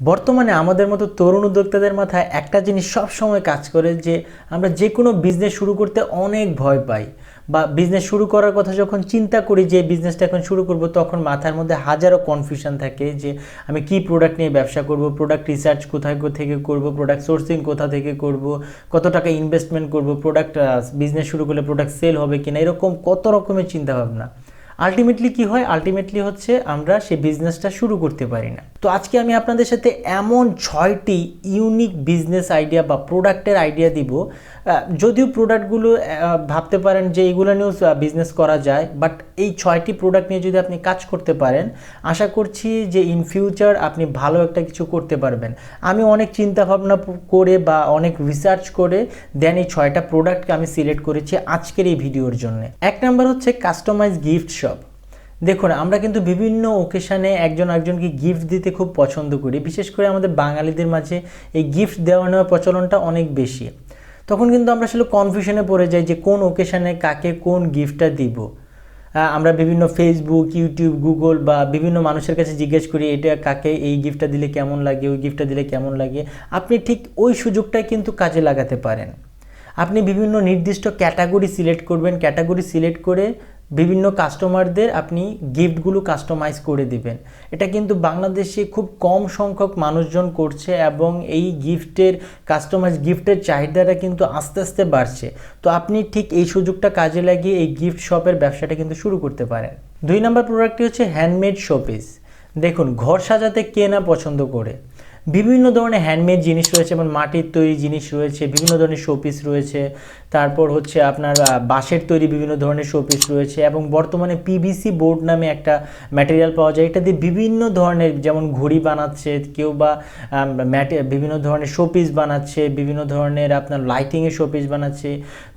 বর্তমানে আমাদের মতো তরুণ উদ্যোক্তাদের মাথায় একটা জিনিস সব সময় কাজ করে যে আমরা যে কোনো বিজনেস শুরু করতে অনেক ভয় পাই বা বিজনেস শুরু করার কথা যখন চিন্তা করি যে বিজনেসটা এখন শুরু করব, তখন মাথার মধ্যে হাজারো কনফিউশন থাকে যে আমি কি প্রোডাক্ট নিয়ে ব্যবসা করব প্রোডাক্ট রিসার্চ কোথায় থেকে করব প্রোডাক্ট সোর্সিং কোথা থেকে করব, কত টাকা ইনভেস্টমেন্ট করব প্রোডাক্ট বিজনেস শুরু করলে প্রোডাক্ট সেল হবে কিনা, এরকম কত রকমের চিন্তা ভাবনা আলটিমেটলি কি হয়? আলটিমেটলি হচ্ছে আমরা সেই বিজনেসটা শুরু করতে পারি না। তো আজকে আমি আপনাদের সাথে এমন ছয়টি ইউনিক বিজনেস আইডিয়া বা প্রোডাক্টের আইডিয়া দিব যদিও প্রোডাক্টগুলো ভাবতে পারেন যে এইগুলো নিয়েও বিজনেস করা যায় বাট এই ছয়টি প্রোডাক্ট নিয়ে যদি আপনি কাজ করতে পারেন, আশা করছি যে ইন ফিউচার আপনি ভালো একটা কিছু করতে পারবেন। আমি অনেক চিন্তা ভাবনা করে বা অনেক রিসার্চ করে দেন এই ছয়টা প্রোডাক্টকে আমি সিলেক্ট করেছি আজকের এই ভিডিওর জন্য। এক নাম্বার হচ্ছে কাস্টমাইজ গিফট দেখুন, আমরা কিন্তু বিভিন্ন ওকেশানে একজন একজনকে গিফট দিতে খুব পছন্দ করি। বিশেষ করে আমাদের বাঙালিদের মাঝে এই গিফট দেওয়া নেওয়ার প্রচলনটা অনেক বেশি। তখন কিন্তু আমরা আসলে কনফিউশনে পড়ে যাই যে কোন ওকেশানে কাকে কোন গিফটটা দিব। আমরা বিভিন্ন ফেসবুক ইউটিউব গুগল বা বিভিন্ন মানুষের কাছে জিজ্ঞেস করি, এটা কাকে? এই গিফটটা দিলে কেমন লাগে? ওই গিফটটা দিলে কেমন লাগে? আপনি ঠিক ওই সুযোগটাই কিন্তু কাজে লাগাতে পারেন। আপনি বিভিন্ন নির্দিষ্ট ক্যাটাগরি সিলেক্ট করবেন। ক্যাটাগরি সিলেক্ট করে বিভিন্ন কাস্টমারদের আপনি গিফটগুলো কাস্টমাইজ করে দিবেন। এটা কিন্তু বাংলাদেশে খুব কম সংখ্যক মানুষজন করছে এবং এই গিফটের কাস্টমাইজ গিফটের চাহিদাটা কিন্তু আস্তে আস্তে বাড়ছে। তো আপনি ঠিক এই সুযোগটা কাজে লাগিয়ে এই গিফট শপের ব্যবসাটা কিন্তু শুরু করতে পারেন। দুই নম্বর প্রোডাক্টটি হচ্ছে হ্যান্ডমেড শোপিস দেখুন, ঘর সাজাতে কে না পছন্দ করে? বিভিন্ন ধরনের হ্যান্ডমেড জিনিস রয়েছে, যেমন মাটির তৈরি জিনিস রয়েছে, বিভিন্ন ধরনের শোপিস রয়েছে, তারপর হচ্ছে আপনার বাঁশের তৈরি বিভিন্ন ধরনের শোপিস রয়েছে এবং বর্তমানে পিভিসি বোর্ড নামে একটা ম্যাটেরিয়াল পাওয়া যায়। এটা দিয়ে বিভিন্ন ধরনের, যেমন ঘড়ি বানাচ্ছে, কেউ বা বিভিন্ন ধরনের শোপিস বানাচ্ছে, বিভিন্ন ধরনের আপনার লাইটিংয়ের শোপিস বানাচ্ছে।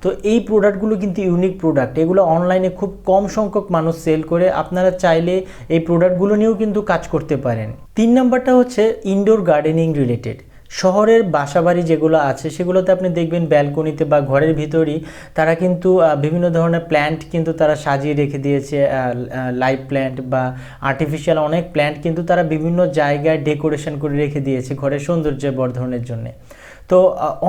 তো এই প্রোডাক্টগুলো কিন্তু ইউনিক প্রোডাক্ট এগুলো অনলাইনে খুব কম সংখ্যক মানুষ সেল করে। আপনারা চাইলে এই প্রোডাক্টগুলো নিয়েও কিন্তু কাজ করতে পারেন। তিন নাম্বারটা হচ্ছে ইনডোর গার্ডেনিং রিলেটেড শহরের বাসাবাড়ি যেগুলো আছে, সেগুলোতে আপনি দেখবেন ব্যালকনিতে বা ঘরের ভিতরই তারা কিন্তু বিভিন্ন ধরনের প্ল্যান্ট কিন্তু তারা সাজিয়ে রেখে দিয়েছে লাইভ প্ল্যান্ট বা আর্টিফিশিয়াল অনেক প্ল্যান্ট কিন্তু তারা বিভিন্ন জায়গায় ডেকোরেশন করে রেখে দিয়েছে ঘরের সৌন্দর্য বর্ধনের জন্য। তো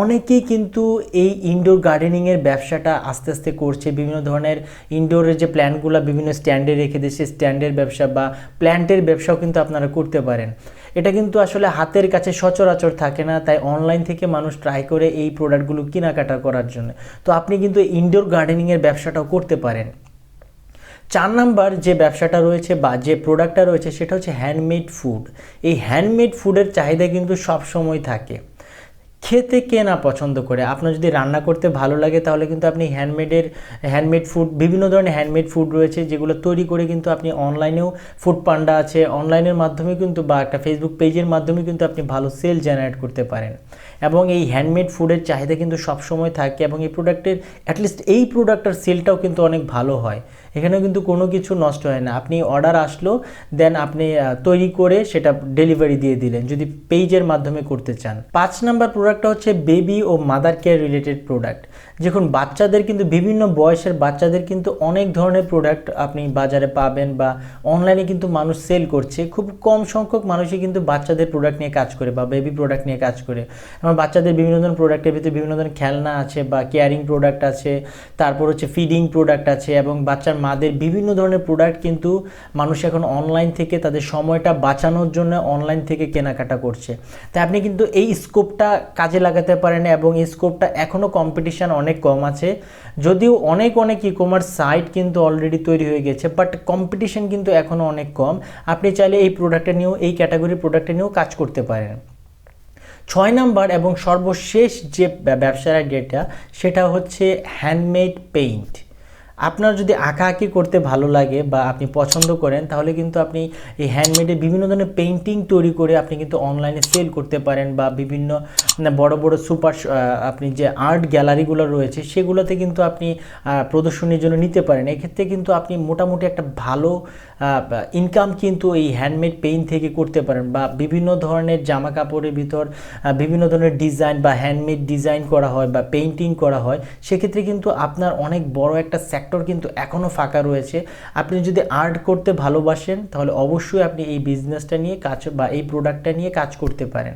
অনেকেই কিন্তু এই ইনডোর গার্ডেনিংয়ের ব্যবসাটা আস্তে আস্তে করছে, বিভিন্ন ধরনের ইনডোরের যে প্ল্যান্টগুলো বিভিন্ন স্ট্যান্ডে রেখে দিয়েছে স্ট্যান্ডের ব্যবসা বা প্ল্যান্টের ব্যবসাও কিন্তু আপনারা করতে পারেন। এটা কিন্তু আসলে হাতের কাছে সচরাচর থাকে না, তাই অনলাইন থেকে মানুষ ট্রাই করে এই প্রোডাক্টগুলো কেনাকাটা করার জন্য। তো আপনি কিন্তু ইনডোর গার্ডেনিংয়ের ব্যবসাটাও করতে পারেন। চার নাম্বার যে ব্যবসাটা রয়েছে বা যে প্রোডাক্টটা রয়েছে, সেটা হচ্ছে হ্যান্ডমেড ফুড এই হ্যান্ডমেড ফুডের চাহিদা কিন্তু সবসময় থাকে। খেতে কে না পছন্দ করে? আপনার যদি রান্না করতে ভালো লাগে, তাহলে কিন্তু আপনি হ্যান্ডমেডের হ্যান্ডমেড ফুড বিভিন্ন ধরনের হ্যান্ডমেড ফুড রয়েছে, যেগুলো তৈরি করে কিন্তু আপনি অনলাইনেও ফুড পান্ডা আছে। অনলাইনের মাধ্যমে কিন্তু বা একটা ফেসবুক পেজের মাধ্যমে কিন্তু আপনি ভালো সেল জেনারেট করতে পারেন। এবং এই হ্যান্ডমেড ফুডের চাহিদা কিন্তু সবসময় থাকে এবং এই প্রোডাক্টের অ্যাটলিস্ট এই প্রোডাক্টের সেলটাও কিন্তু অনেক ভালো হয়। এখানে কিন্তু কোনো কিছু নষ্ট হয় না। আপনি অর্ডার আসলো দেন আপনি তৈরি করে সেটা ডেলিভারি দিয়ে দিলেন, যদি পেজের মাধ্যমে করতে চান। পাঁচ নাম্বার প্রোডাক্টটা হচ্ছে বেবি ও মাদার কেয়ার রিলেটেড প্রোডাক্ট দেখুন বাচ্চাদের কিন্তু বিভিন্ন বয়সের বাচ্চাদের কিন্তু অনেক ধরনের প্রোডাক্ট আপনি বাজারে পাবেন বা অনলাইনে কিন্তু মানুষ সেল করছে। খুব কম সংখ্যক মানুষই কিন্তু বাচ্চাদের প্রোডাক্ট নিয়ে কাজ করে বা বেবি প্রোডাক্ট নিয়ে কাজ করে। আমার বাচ্চাদের বিভিন্ন ধরনের প্রোডাক্টের ভিতরে বিভিন্ন ধরনের খেলনা আছে বা কেয়ারিং প্রোডাক্ট আছে, তারপর হচ্ছে ফিডিং প্রোডাক্ট আছে এবং বাচ্চার মাদের বিভিন্ন ধরনের প্রোডাক্ট কিন্তু মানুষ এখন অনলাইন থেকে তাদের সময়টা বাঁচানোর জন্য অনলাইন থেকে কেনাকাটা করছে। তাই আপনি কিন্তু এই স্কোপটা কাজে লাগাতে পারেন এবং এই স্কোপটা এখনও কম্পিটিশান অনেক কম আছে। যদিও অনেক অনেক ই কমার্স সাইট কিন্তু অলরেডি তৈরি হয়ে গেছে বাট কম্পিটিশন কিন্তু এখনও অনেক কম। আপনি চাইলে এই প্রোডাক্টটা নিয়েও, এই ক্যাটাগরির প্রোডাক্টটা নিয়েও কাজ করতে পারেন। ছয় নাম্বার এবং সর্বশেষ যে ব্যবসার আইডিয়াটা সেটা হচ্ছে হ্যান্ডমেড পেইন্ট আপনার যদি আঁকাআঁকি করতে ভালো লাগে বা আপনি পছন্দ করেন, তাহলে কিন্তু আপনি এই হ্যান্ডমেডে বিভিন্ন ধরনের পেইন্টিং তৈরি করে আপনি কিন্তু অনলাইনে সেল করতে পারেন বা বিভিন্ন বড় বড় সুপার আপনি যে আর্ট গ্যালারিগুলো রয়েছে, সেগুলোতে কিন্তু আপনি প্রদর্শনীর জন্য নিতে পারেন। এক্ষেত্রে কিন্তু আপনি মোটামুটি একটা ভালো ইনকাম কিন্তু এই হ্যান্ডমেড পেইন্ট থেকে করতে পারেন বা বিভিন্ন ধরনের জামা কাপড়ের ভিতর বিভিন্ন ধরনের ডিজাইন বা হ্যান্ডমেড ডিজাইন করা হয় বা পেইন্টিং করা হয়, সেক্ষেত্রে কিন্তু আপনার অনেক বড় একটা সেক্টর কিন্তু এখনও ফাঁকা রয়েছে। আপনি যদি আর্ট করতে ভালোবাসেন, তাহলে অবশ্যই আপনি এই বিজনেসটা নিয়ে কাজ বা এই প্রোডাক্টটা নিয়ে কাজ করতে পারেন।